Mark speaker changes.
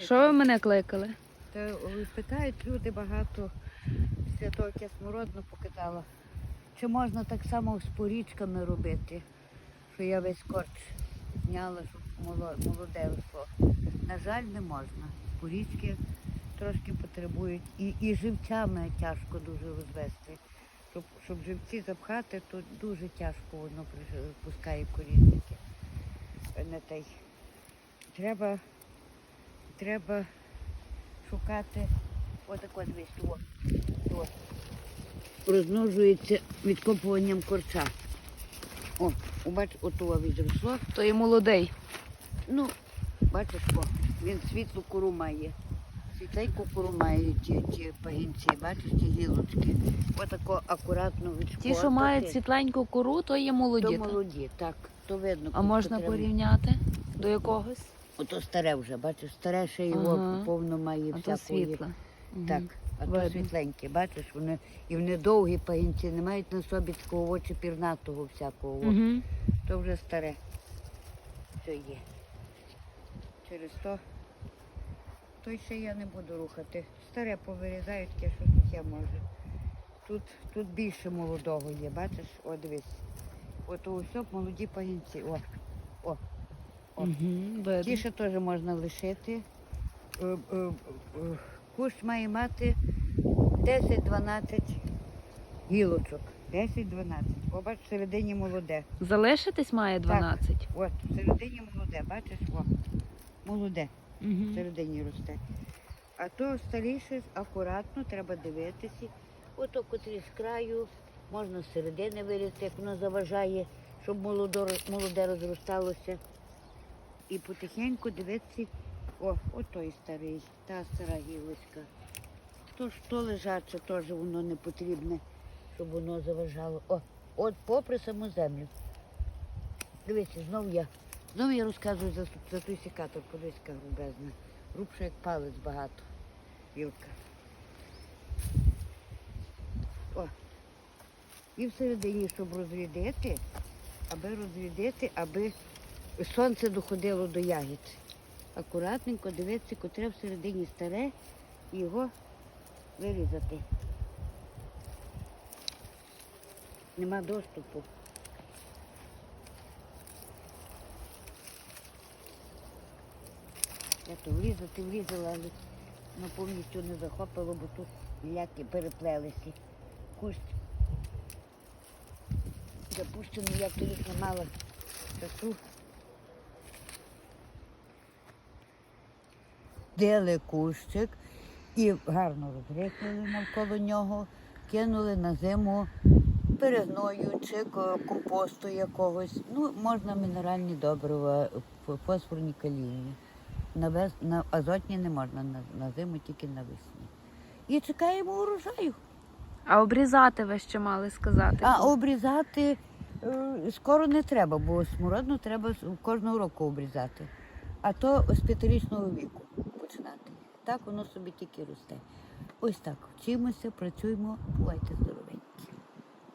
Speaker 1: Що ви мене кликали?
Speaker 2: Та питають люди багато святого як я смородну показала. Чи можна так само з порічками робити, що я весь корч зняла, щоб молоде росло. На жаль, не можна. Порічки трошки потребують. І, і живцями тяжко дуже розвести. Щоб, щоб живці запхати, то дуже тяжко воно пускає корінники. Треба, треба шукати отако дивись, о, о. Розмножується відкопуванням корча. О, бач, отого відросло.
Speaker 1: То є молодий.
Speaker 2: Ну, бачиш, о, він світлу кору має. Світленьку кору має ті, ті пагінці, бачиш, ті гілочки. Отако акуратно відшкодити.
Speaker 1: Ті, що мають світленьку кору, то є молоді.
Speaker 2: То молоді, так, то видно.
Speaker 1: А можна
Speaker 2: треба.
Speaker 1: порівняти до якогось?
Speaker 2: Ото старе вже, бачиш, старе ще його
Speaker 1: Ага.
Speaker 2: повно має всякої.
Speaker 1: світле.
Speaker 2: Так, а то
Speaker 1: Видно.
Speaker 2: світленькі, бачиш, вони і вони довгі пагінці, не мають на собі такого очі пірнатого всякого.
Speaker 1: Мгм.
Speaker 2: То вже старе. Що є. Через то. То ще я не буду рухати. Старе повирізають, таке, що тут я можу. Тут, тут більше молодого є, бачиш? О, дивись. От усе молоді пагінці. О, о.
Speaker 1: Мгм,
Speaker 2: Ті теж можна лишити. Е, е, е, Кущ має мати 10-12 гілочок. 10-12. О, бач, всередині молоде.
Speaker 1: Залишитись має 12.
Speaker 2: От, всередині молоде, бачиш, о, молоде,
Speaker 1: Мгм.
Speaker 2: всередині росте. А то старіше, акуратно, треба дивитися. Ото котрі з краю, можна з середини вирізати, як воно заважає, щоб молодо, молоде розросталося. І потихеньку дивитися, о, отой старий, та стара гілочка. То то лежаче, теж воно не потрібне, щоб воно заважало. О, от попри саму землю. Дивися, знов я. Знову я розказую за, за той секатор, подивись, грубезна. Грубша, як палець багато. Вілка. О. І всередині, щоб розрядити, аби розрядити, аби сонце доходило до ягід. Акуратненько дивитися, котре всередині старе, і його вирізати. Нема доступу. Я то влізати влізала, але ну, повністю не захопило, бо тут ляки переплелися. Кусь запущено, я тоді не мала часу. Дили кущик і гарно розрихлили навколо нього, кинули на зиму перегною чи компосту якогось. Ну, можна мінеральні добрива, фосфорні калійні. На, вес, на азотні не можна на, на зиму, тільки навесні. І чекаємо урожаю.
Speaker 1: А обрізати ви ще мали сказати.
Speaker 2: А обрізати е, скоро не треба, бо смородину треба кожного року обрізати. А то з п'ятирічного віку починати. Так воно собі тільки росте. Ось так. Вчимося, працюємо, бувайте здорові.